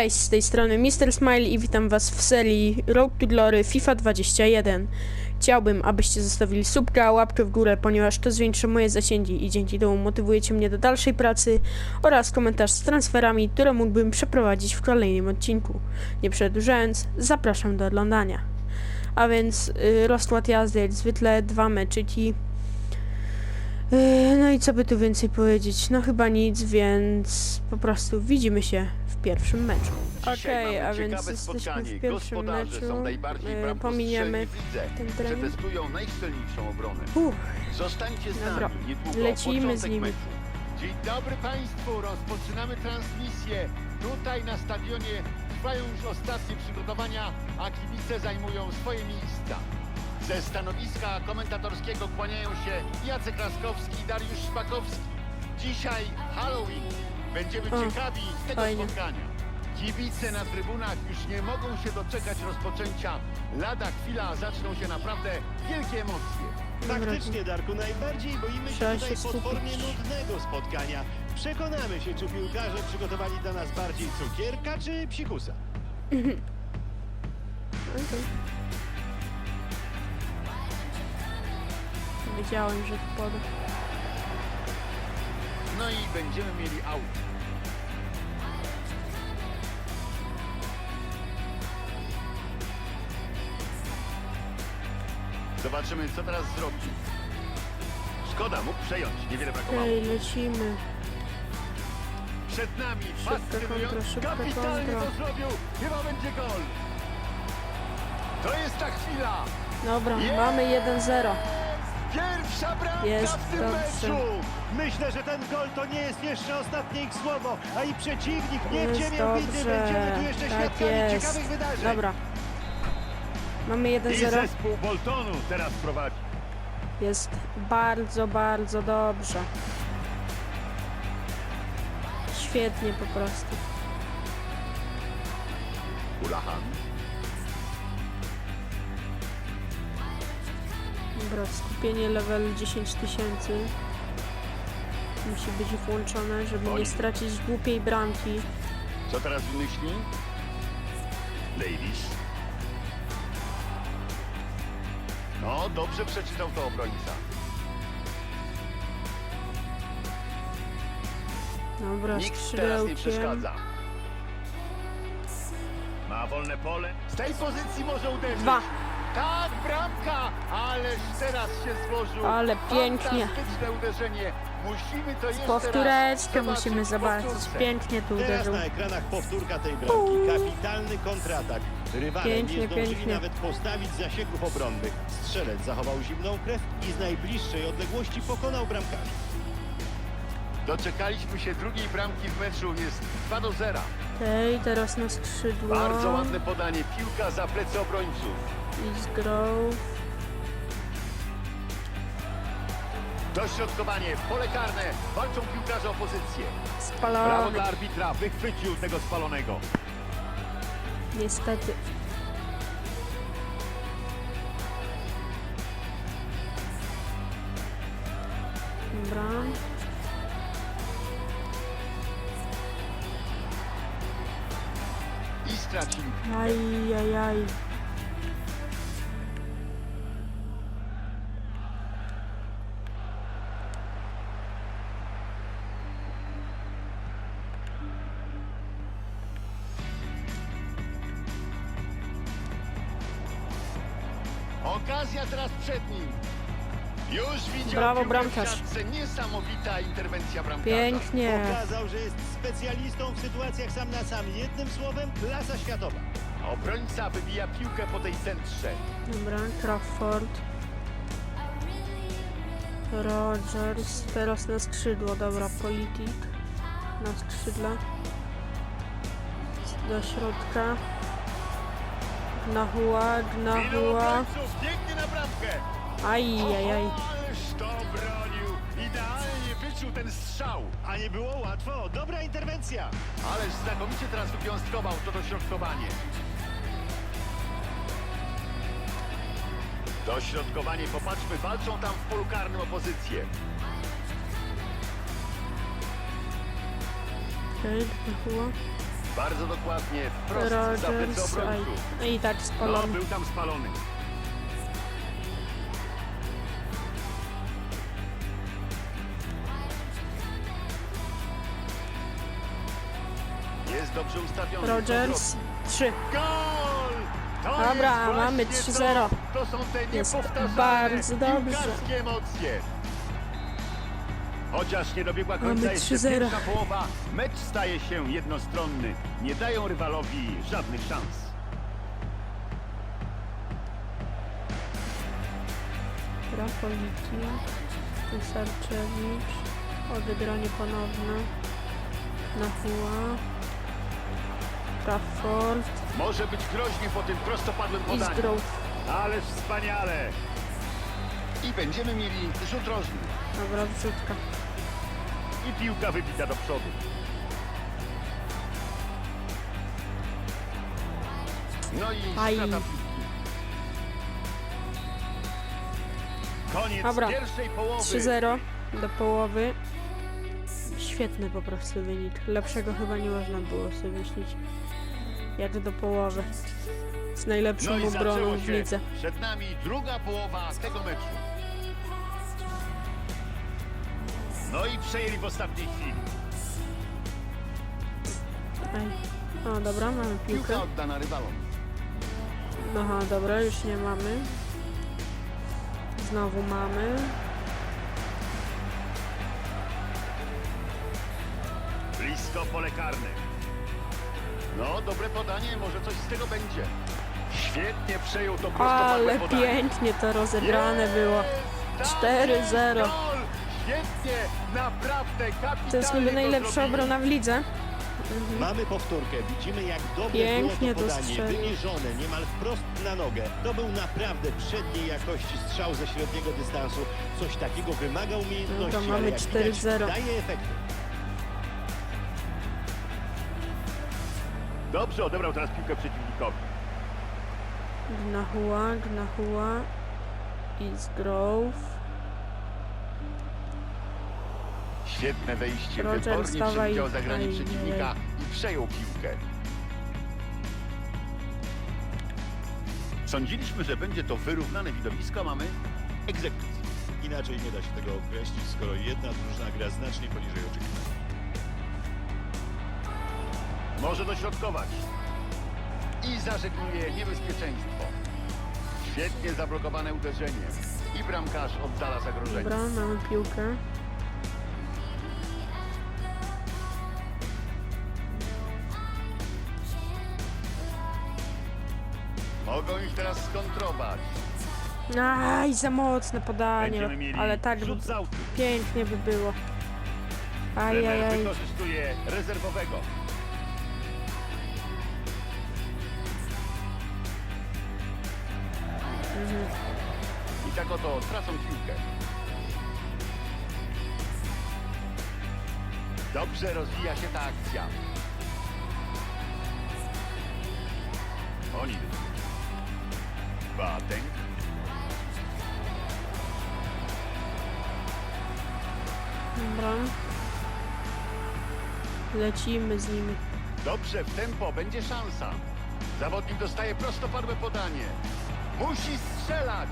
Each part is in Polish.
Cześć, z tej strony Mr. Smile i witam was w serii Road to Glory FIFA 21. Chciałbym, abyście zostawili subka, łapkę w górę, ponieważ to zwiększy moje zasięgi i dzięki temu motywujecie mnie do dalszej pracy oraz komentarz z transferami, które mógłbym przeprowadzić w kolejnym odcinku. Nie przedłużając, zapraszam do oglądania. A więc y, rozkład jazdy jak zwykle, dwa meczyki. Yy, No i co by tu więcej powiedzieć? No chyba nic, więc po prostu widzimy się pierwszym meczu. Dzisiaj Okej, mamy a więc ciekawe jesteśmy spotkanie. w pierwszym Gospodarze meczu. są najbardziej Yy, bramkostrzelni pominiemy ten trening. Przetestują najszczelniejszą obronę. Uff, Zostańcie z Dobra, nami niedługo lecimy początek z nimi. meczu. Dzień dobry Państwu, rozpoczynamy transmisję. Tutaj na stadionie trwają już ostatnie przygotowania, a kibice zajmują swoje miejsca. Ze stanowiska komentatorskiego kłaniają się Jacek Laskowski i Dariusz Szpakowski. Dzisiaj Halloween. Będziemy O, ciekawi tego fajnie. spotkania. Kibice na trybunach już nie mogą się doczekać rozpoczęcia. Lada chwila zaczną się naprawdę wielkie emocje. Faktycznie, Darku, najbardziej boimy Trzeba się tutaj się potwornie nudnego spotkania. Przekonamy się, czy piłkarze przygotowali dla nas bardziej cukierka, czy psikusa. okej. Wiedziałem, że poda. No i będziemy mieli aut. Zobaczymy, co teraz zrobi. Szkoda, mógł przejąć, niewiele brakowało. Okej, lecimy. Przed nami Szybka fascynujący, kontra, szybka kapitalnie kontra. to zrobił, chyba będzie gol. To jest ta chwila, Dobra, mamy 1-0. Pierwsza bramka Jest, w tym dobrze. meczu. Myślę, że ten gol to nie jest jeszcze ostatnie ich słowo, a i przeciwnik nie w Jest ciemię bity. dobrze. Będziemy tu jeszcze Tak świadkami jest. ciekawych wydarzeń. Dobra. Mamy I 1-0. zespół Boltonu teraz prowadzi. Jest bardzo, bardzo dobrze. Świetnie po prostu. Ulahan. Dobra, skupienie level 10 tysięcy. Musi być włączone, żeby Oj. nie stracić głupiej bramki. Co teraz wymyśli? Davis. No, dobrze przeczytał to obrońca. Dobra, Nikt teraz nie skrzydełkiem. przeszkadza. Ma wolne pole. Z tej pozycji może uderzyć. Dwa. Tak, bramka! Ależ teraz się złożył. Ale pięknie. Fantastyczne uderzenie. Musimy to jeszcze Powtóreczkę raz musimy zobaczyć. powtórce. Pięknie tu Teraz uderzył. na ekranach powtórka tej bramki. Kapitalny kontratak. Rywale Pięknie, nie zdążyli pięknie. nawet postawić zasieków obronnych. Strzelec zachował zimną krew i z najbliższej odległości pokonał bramkarza. Doczekaliśmy się drugiej bramki w meczu. Jest 2 do 0. Okej, teraz na skrzydło. Bardzo ładne podanie. Piłka za plecy obrońców. East Grove. Dośrodkowanie, pole karne. Walczą piłkarze o pozycję. Brawo Spalony. dla arbitra. Wychwycił tego spalonego. Niestety. Dobra. I stracili. Aj, aj, aj. Okazja teraz przed nim. Już widział Brawo, piłkę w bramkarz. siatce. Niesamowita interwencja bramkarza. Pięknie. Pokazał, że jest specjalistą w sytuacjach sam na sam. Jednym słowem, klasa światowa. Obrońca wybija piłkę po tej centrze. Dobra, Crawford. Rogers. Teraz na skrzydło. Dobra, Politik. Na skrzydle. Do środka. Gnahua, Ilu Gnahua. obrońców biegnie na bramkę. Aj, aj, aj. Oho, Ależ to bronił. Idealnie wyczuł ten strzał. A nie było łatwo. Dobra interwencja. Ależ znakomicie teraz wywiązkował to dośrodkowanie. Dośrodkowanie, popatrzmy, walczą tam w polu karnym o pozycję. Okej, Gnahua. Bardzo dokładnie, wprost za plecy Rogers, obrońców. no i tak No, spalony. był tam spalony. Jest dobrze ustawiony. Rogers, 3. Gol! To Dobra, jest mamy właśnie 3-0. To, to są te Jest niepowtarzalne bardzo dobrze. piłkarskie emocje. Chociaż nie dobiegła końca Mamy jeszcze 3-0. pierwsza połowa, mecz staje się jednostronny. Nie dają rywalowi żadnych szans. Rapoliki, Wysarczewicz, odegranie ponowne, Nachua, Trafford Może być groźnie po tym prostopadłym i podaniu. Ależ wspaniale! I będziemy mieli rzut rożny. Dobra, wrzutka. I piłka wybita do przodu. No i Aj. strata piłki. Koniec Dobra. pierwszej połowy. 3-0 do połowy. Świetny po prostu wynik. Lepszego chyba nie można było sobie myśleć. Jak do połowy. Z najlepszą No i obroną zaczęło w się. lidze. Przed nami druga połowa tego meczu. No i przejęli w ostatniej chwili. O, dobra, mamy piłkę. Piłka oddana rywalom. Aha, dobra, już nie mamy. Znowu mamy. Blisko pole karne. No, dobre podanie, może coś z tego będzie. Świetnie przejął to prostopadłe Ale podanie. pięknie to rozegrane Jest! było. Tak 4-0. jest, gol! Świetnie, To jest niby najlepsza obrona w lidze. Mamy powtórkę. Widzimy, jak dobre Pięknie było to to podanie, wymierzone niemal wprost na nogę. To był naprawdę przedniej jakości strzał ze średniego dystansu. Coś takiego wymaga umiejętności, mamy ale jak widać, 4-0. daje efekty. Dobrze odebrał teraz piłkę przeciwnikowi. Gnahua, Gnahua i Zgrove. Świetne wejście, Roger, wybornie wstawaj. przewidział zagranie Aj, przeciwnika i przejął piłkę. Sądziliśmy, że będzie to wyrównane widowisko, mamy egzekucję. Inaczej nie da się tego określić, skoro jedna drużyna gra znacznie poniżej oczekiwań. Może dośrodkować. I zażegnuje niebezpieczeństwo. Świetnie zablokowane uderzenie. I bramkarz oddala zagrożenie. Dobra, mamy piłkę. Mogą ich teraz skontrować. Aj, za mocne podanie. Będziemy mieli Ale tak rzut z autu. pięknie by było. Trener aj. wykorzystuje rezerwowego. Mhm. I tak oto tracą piłkę. Dobrze rozwija się ta akcja. Oni. Lecimy z nimi. Dobrze, w tempo, będzie szansa. Zawodnik dostaje prostopadłe podanie. Musi strzelać.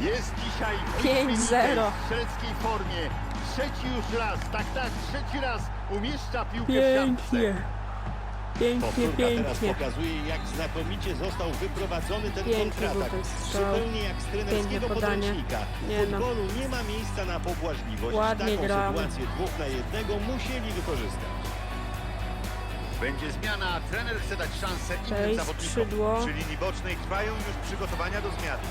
Jest dzisiaj w 5-0. wyśmienitej strzeleckiej formie. Trzeci już raz, tak, tak, trzeci raz umieszcza piłkę w siatce. Pięknie. Pięknie, Powtórka teraz pięknie. pokazuje, jak znakomicie został wyprowadzony ten Piękny był kontratak. ten strzał. Zupełnie jak z trenerskiego podanie. podręcznika. Nie W no. futbolu nie ma miejsca na pobłażliwość. Ładnie Taką gramy. sytuację dwóch na jednego musieli wykorzystać. Będzie zmiana, trener chce dać szansę innym Cześć, zawodnikom. skrzydło. Przy linii bocznej trwają już przygotowania do zmiany.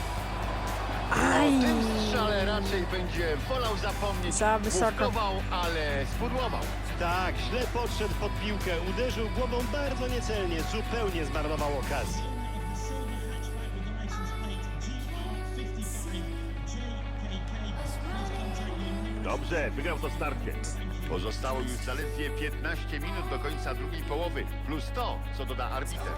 Aj. O tym strzale raczej będzie wolał zapomnieć. Za wysoko. Główkował, ale spudłował. Tak, źle podszedł pod piłkę, uderzył głową bardzo niecelnie, zupełnie zmarnował okazję. Dobrze, wygrał to starcie. Pozostało już zaledwie 15 minut do końca drugiej połowy, plus to, co doda arbiter.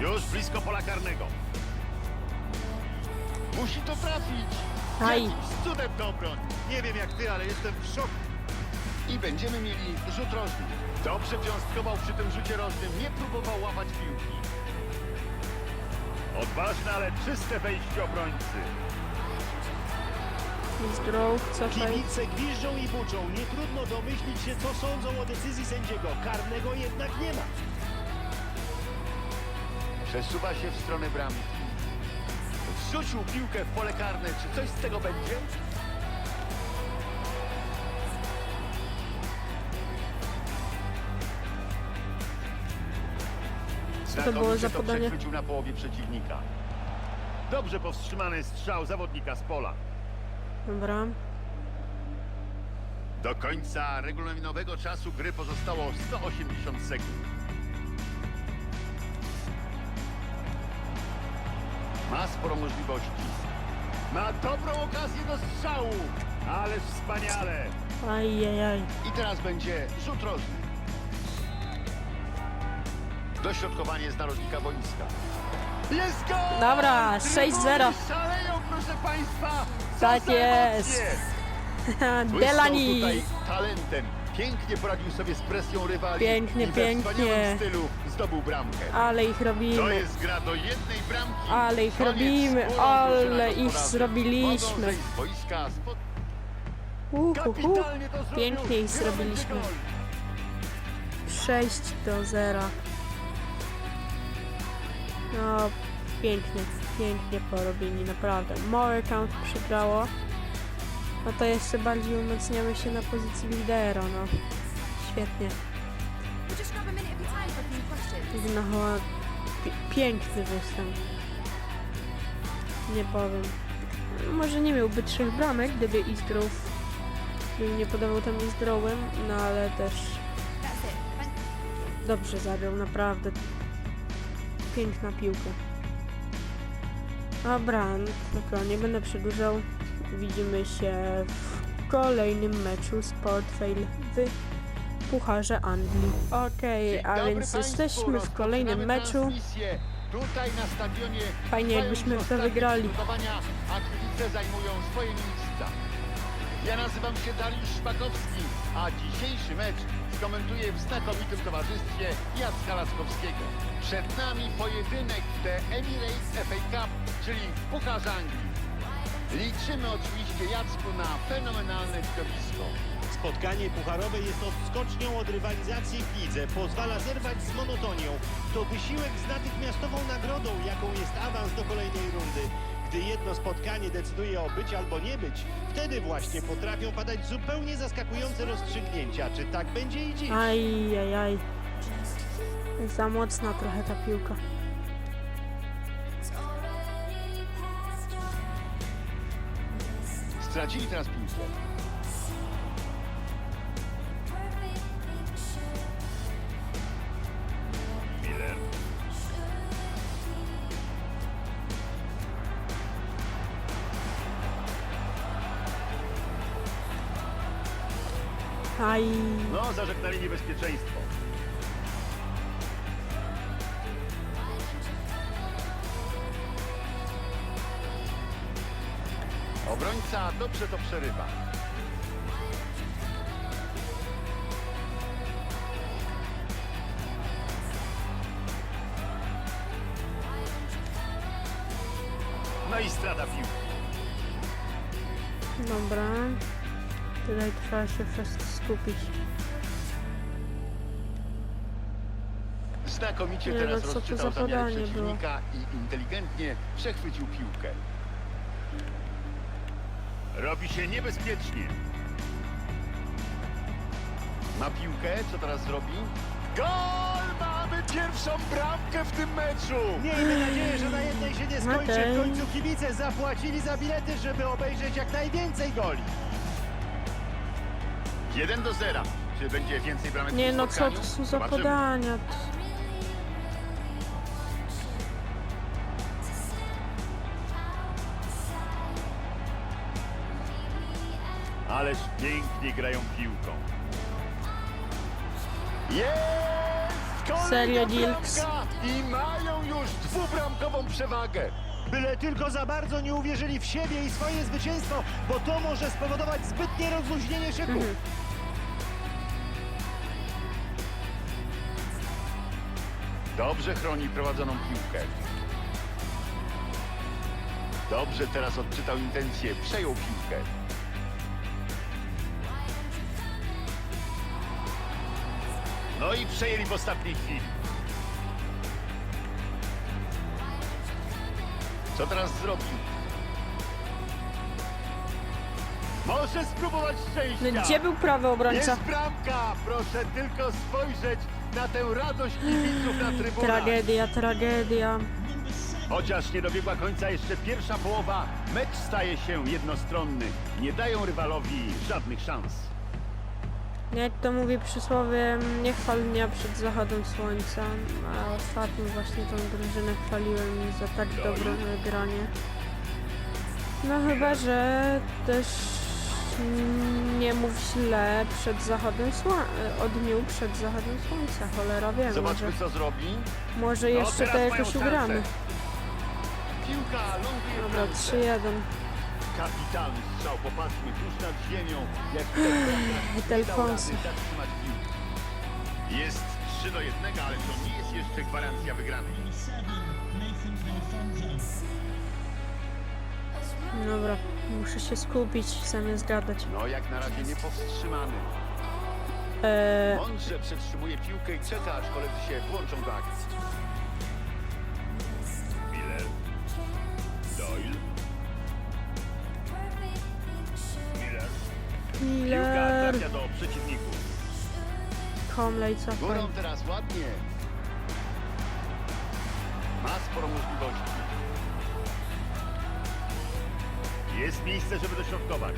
Już blisko pola karnego. Musi to trafić! Aj. Jakimś cudem to! Nie wiem jak ty, ale jestem w szoku. I będziemy mieli rzut rożny. Dobrze wiązkował przy tym rzucie rożnym, nie próbował łapać piłki. Odważne, ale czyste wejście obrońcy. Zdrow, cofaj. Kibice gwiżdżą i buczą. Nie trudno domyślić się, co sądzą o decyzji sędziego. Karnego jednak nie ma. Przesuwa się w stronę bramki. Wrzucił piłkę w pole karne. Czy coś z tego będzie? Co to było za podanie? przechwycił na połowie przeciwnika. Dobrze powstrzymany strzał zawodnika z pola. Dobra. Do końca regulaminowego czasu gry pozostało 180 sekund. Ma sporo możliwości. Ma dobrą okazję do strzału. Ależ wspaniale. Ajajaj. I teraz będzie rzut rożny. Dośrodkowanie z narożnika boiska. Jest gol! Dobra, Trybuny 6-0. Szaleją, proszę Państwa! Co Tak za jest. emocje! Błysnął Delani. tutaj talentem. Pięknie poradził sobie z presją rywali. Pięknie, i we pięknie. wspaniałym stylu zdobył bramkę. Ale ich To robimy. jest gra do jednej bramki. Ale ich Koniec robimy, ale ich gospodarzy. zrobiliśmy. Mogą zejść z boiska spod... Uhuhu. Kapitalnie to zrobił. Pięknie ich zrobiliśmy. gol. 6 do 0. No, pięknie, pięknie porobieni, naprawdę. More count przegrało. No to jeszcze bardziej umacniamy się na pozycji lidera, no. Świetnie. We'll just grab a minute of your time for a few questions. No, pi- piękny występ. Nie powiem. Może nie miałby trzech bramek, gdyby Izdrów bym nie podawał tam Izdrowem, no ale też Dobrze zagrał, naprawdę. Piękna piłka. Dobra, no dobra, nie będę przedłużał. Widzimy się w kolejnym meczu Sportfail w Pucharze Anglii. Okej, Dzień a więc jesteśmy w kolejnym meczu. transmisję. Tutaj na stadionie Fajnie, jakbyśmy to wygrali. Ja nazywam się Dariusz Szpakowski, a dzisiejszy mecz skomentuję w znakomitym towarzystwie Jacka Laskowskiego. Przed nami pojedynek w The Emirates FA Cup, czyli Pucharze Anglii. Liczymy oczywiście Jacku na fenomenalne widowisko. Spotkanie pucharowe jest odskocznią od rywalizacji w lidze. Pozwala zerwać z monotonią. To wysiłek z natychmiastową nagrodą, jaką jest awans do kolejnej rundy. Gdy jedno spotkanie decyduje o być albo nie być, wtedy właśnie potrafią padać zupełnie zaskakujące rozstrzygnięcia. Czy tak będzie i dziś? Aj, aj, aj. Za mocna trochę ta piłka. Stracili teraz. Miller. Aj, No, zażegnali niebezpieczeństwo. Dobrze to przerywa. No i strata piłki. dobra. Tutaj trzeba się wszyscy skupić. Znakomicie Nie, teraz no co to rozczytał za zamiary podanie przeciwnika i inteligentnie przechwycił piłkę. Robi się niebezpiecznie. Ma piłkę, co teraz zrobi? Gol! Mamy pierwszą bramkę w tym meczu! Miejmy nadzieję, że na jednej się nie skończy. Okej. W końcu kibice zapłacili za bilety, żeby obejrzeć jak najwięcej goli. 1 do 0. Czy będzie więcej bramek w Nie tym no, co spotkaniu? to są za Zobaczymy. podania? Ależ pięknie grają piłką. Jest! Kolejna Serio, Dilks? bramka I mają już dwubramkową przewagę. Byle tylko za bardzo nie uwierzyli w siebie i swoje zwycięstwo, bo to może spowodować zbytnie rozluźnienie szyku. Dobrze chroni prowadzoną piłkę. Dobrze teraz odczytał intencje, przejął piłkę. No i przejęli w ostatniej chwili. Co teraz zrobi? Może spróbować szczęścia. No gdzie był prawy obrońca? Jest bramka! Proszę tylko spojrzeć na tę radość kibiców na trybunach. Tragedia, tragedia. Chociaż nie dobiegła końca jeszcze pierwsza połowa, mecz staje się jednostronny. Nie dają rywalowi żadnych szans. Jak to mówi przysłowie, nie chwal dnia przed zachodem słońca, a ostatnio właśnie tą drużynę chwaliłem za tak dobre granie. No chyba, że też nie mów źle przed zachodem słońca, o dniu przed zachodem słońca, cholera wie, może, Zobaczmy co zrobi. może No, jeszcze to jakoś ugramy. Piłka Dobra, bramce. 3-1. Kapitalny strzał, popatrzmy, tuż nad ziemią. Jak Del Ponce. zatrzymać piłkę. Jest 3 do 1, ale to nie jest jeszcze gwarancja wygranej. Dobra, muszę się skupić, zamiast gadać. No jak na razie nie powstrzymany. Eee, Mądrze przetrzymuje piłkę i czeka, aż koledzy się włączą do akcji. Comley, cofaj. Górą teraz ładnie. Ma sporo możliwości. Jest miejsce, żeby dośrodkować.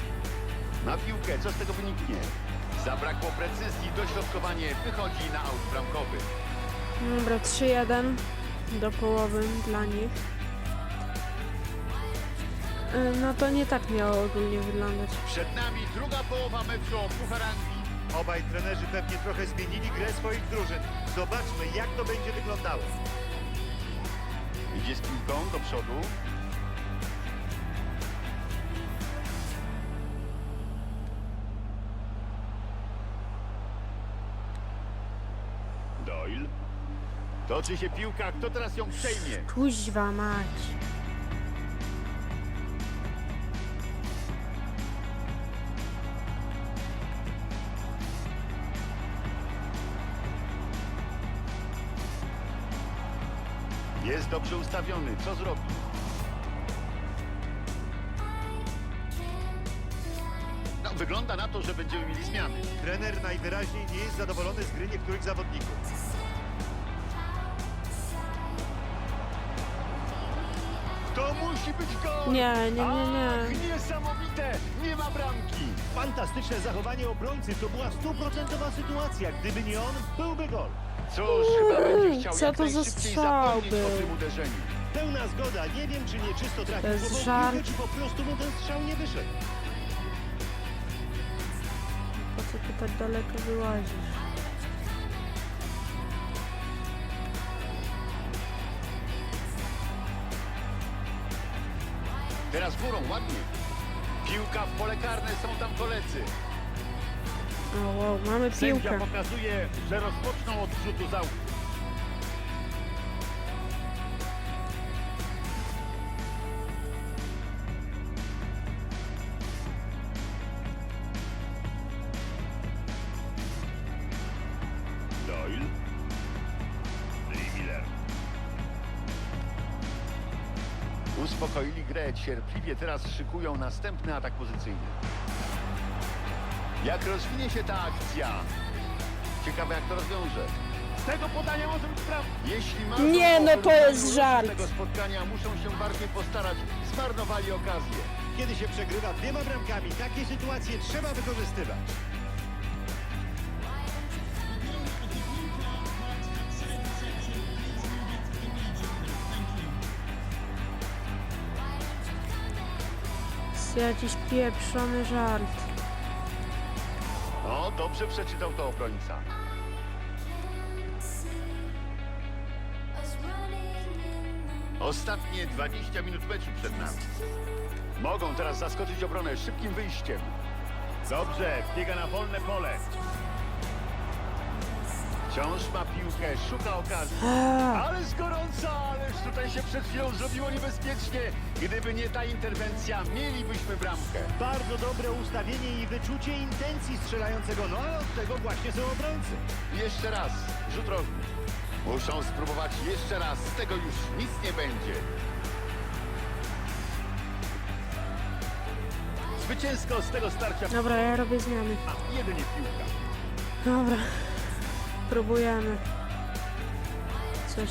Na piłkę, co z tego wyniknie? Zabrakło precyzji, dośrodkowanie wychodzi na aut bramkowy. Dobra, 3-1 do połowy dla nich. E, No to nie tak miało ogólnie wyglądać. Przed nami druga połowa meczu o. Obaj trenerzy pewnie trochę zmienili grę swoich drużyn. Zobaczmy, jak to będzie wyglądało. Idzie z piłką do przodu. Doyle. Toczy się piłka, kto teraz ją przejmie? Kuźwa mać. Dobrze ustawiony. Co zrobi? No, wygląda na to, że będziemy mieli zmiany. Trener najwyraźniej nie jest zadowolony z gry niektórych zawodników. To musi być gol! Nie, nie, nie, nie. Ach, niesamowite! Nie ma bramki! Fantastyczne zachowanie obrońcy, to była stuprocentowa sytuacja. Gdyby nie on, byłby gol. Cóż, chyba będzie chciał co jak to za najszybciej strzał zapomnieć o był? tym uderzeniu. Pełna zgoda, nie wiem czy nie czysto trafił To jest głową w żart. czy po prostu mu ten strzał nie wyszedł. Po co ty tak daleko wyłazisz? Teraz górą, ładnie. Piłka w pole karne, są tam koledzy. O wow, mamy Sędzia piłkę. pokazuje, że rozpoczną od rzutu. Uspokoili grę, cierpliwie teraz szykują następny atak pozycyjny. Jak rozwinie się ta akcja? Ciekawe jak to rozwiąże. Z tego podania może być bramka. Jeśli ma Nie, no to jest żart. tego spotkania muszą się bardziej postarać. Zmarnowali okazję. Kiedy się przegrywa dwiema bramkami, takie sytuacje trzeba wykorzystywać. Jakiś pieprzony żart. No, dobrze przeczytał to obrońca. Ostatnie 20 minut meczu przed nami. Mogą teraz zaskoczyć obronę szybkim wyjściem. Dobrze, biega na wolne pole. Wciąż ma piłkę, szuka okazji. Ale z gorąca, ależ tutaj się przed chwilą zrobiło niebezpiecznie. Gdyby nie ta interwencja, mielibyśmy bramkę. Bardzo dobre ustawienie i wyczucie intencji strzelającego, no ale od tego właśnie są obrońcy. Jeszcze raz, rzut rożny. Muszą spróbować jeszcze raz, z tego już nic nie będzie. Zwycięsko z tego starcia. Dobra, ja robię zmiany. A jedynie piłka. Dobra. Próbujemy coś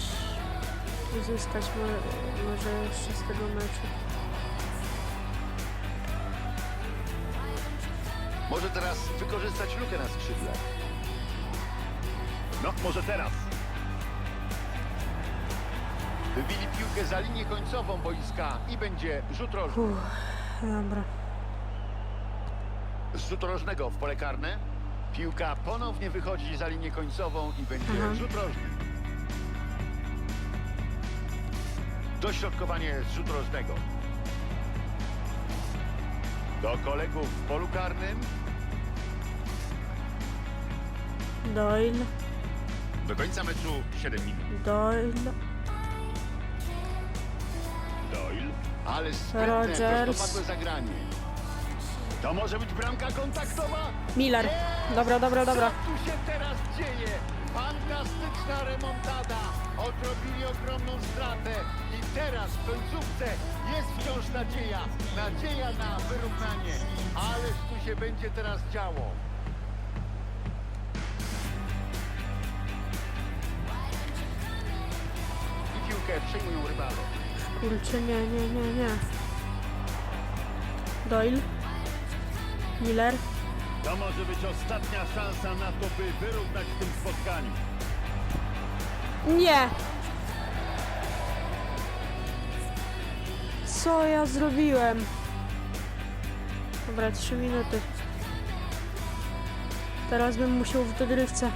uzyskać mo- może jeszcze z tego meczu. Może teraz wykorzystać lukę na skrzydle. No, może teraz. Wybili piłkę za linię końcową boiska i będzie rzut rożny. Uff, dobra. Z rzutu rożnego w pole karne. Piłka ponownie wychodzi za linię końcową i będzie Aha. rzut rożny. Dośrodkowanie z rzutu rożnego. Do kolegów w polu karnym. Doyle, Do końca meczu 7 minut. Doyle, Doyle. Ale sprytne, prostopadłe zagranie. To może być bramka kontaktowa. Miller. Dobra, dobra, dobra. Co tu się teraz dzieje? Fantastyczna remontada. Odrobili ogromną stratę. I teraz w końcówce jest wciąż nadzieja. Nadzieja na wyrównanie. Ależ tu się będzie teraz działo. I piłkę przejmują rywale. Kurczę, nie, nie, nie, nie. Doyle. Miller. To może być ostatnia szansa na to, by wyrównać w tym spotkaniu. Nie! Co ja zrobiłem? Dobra, trzy minuty. Teraz bym musiał w dogrywce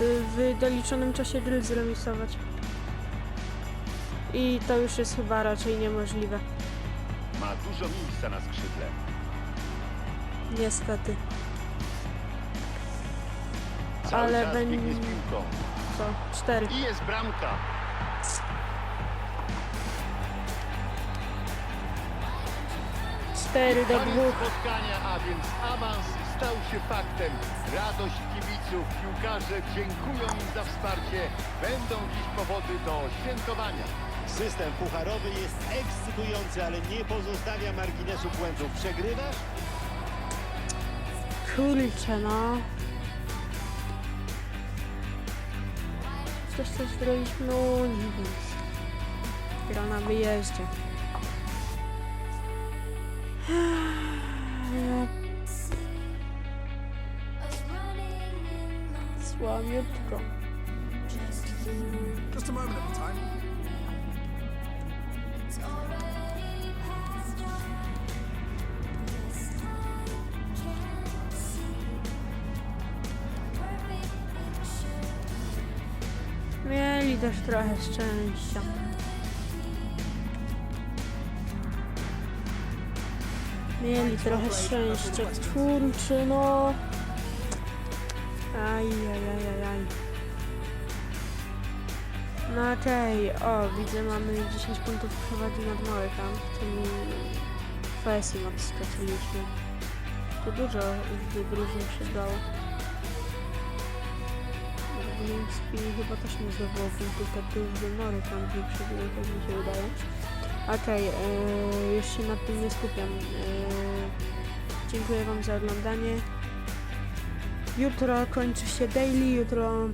w doliczonym czasie drill zremisować. I to już jest chyba raczej niemożliwe. Ma dużo miejsca na skrzydle. Niestety. Cały Ale czas będzie- biegnie z piłką. Co? Cztery. I jest bramka. Cztery do Koniec dwóch. spotkania, a więc awans stał się faktem. Radość kibiców, piłkarze dziękują im za wsparcie. Będą dziś powody do świętowania. System pucharowy jest ekscytujący, ale nie pozostawia marginesu błędów. Przegrywasz? Kurczę, no. Coś coś zrobiliśmy, no wiem. Gra na wyjeździe. Słabiutko. Just a moment a time. Trochę szczęścia. Mieli trochę szczęścia. Kurczę, no. Aj, aj, aj, aj, aj. No okej, o, widzę, mamy 10 punktów przewagi nad Morecam, w tym kwestii odskoczyliśmy. To dużo drużyn przydało. Górnicki chyba też nie zdobyło punktów, tak już wymory tam przebyły, tak mi się wydaje. Okej, okay, już się nad tym nie skupiam. Yy, dziękuję Wam za oglądanie. Jutro kończy się daily, jutro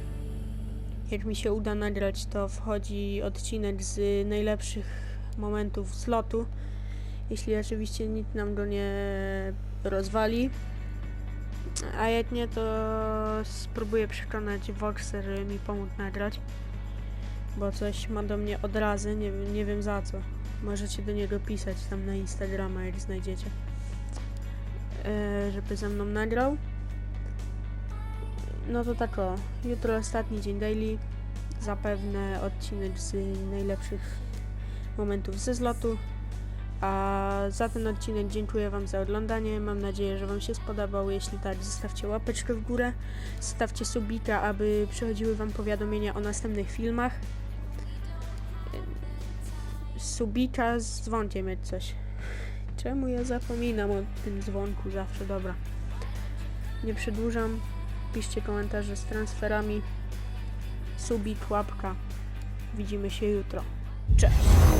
jak mi się uda nagrać, to wchodzi odcinek z najlepszych momentów z lotu. Jeśli oczywiście nikt nam go nie rozwali. A jak nie, to spróbuję przekonać Voxer, żeby mi pomógł nagrać. Bo coś ma do mnie od razy, nie, nie wiem za co. Możecie do niego pisać tam na Instagrama, jak znajdziecie. E, żeby ze mną nagrał. No to tak o, jutro ostatni dzień daily. zapewne odcinek z najlepszych momentów ze zlotu. A za ten odcinek dziękuję Wam za oglądanie. Mam nadzieję, że Wam się spodobał. Jeśli tak, zostawcie łapeczkę w górę, zostawcie subika, aby przychodziły Wam powiadomienia o następnych filmach. Subika, dzwoncie mieć coś. Czemu ja zapominam o tym dzwonku zawsze? Dobra. Nie przedłużam. Piszcie komentarze z transferami. Subik, łapka. Widzimy się jutro. Cześć.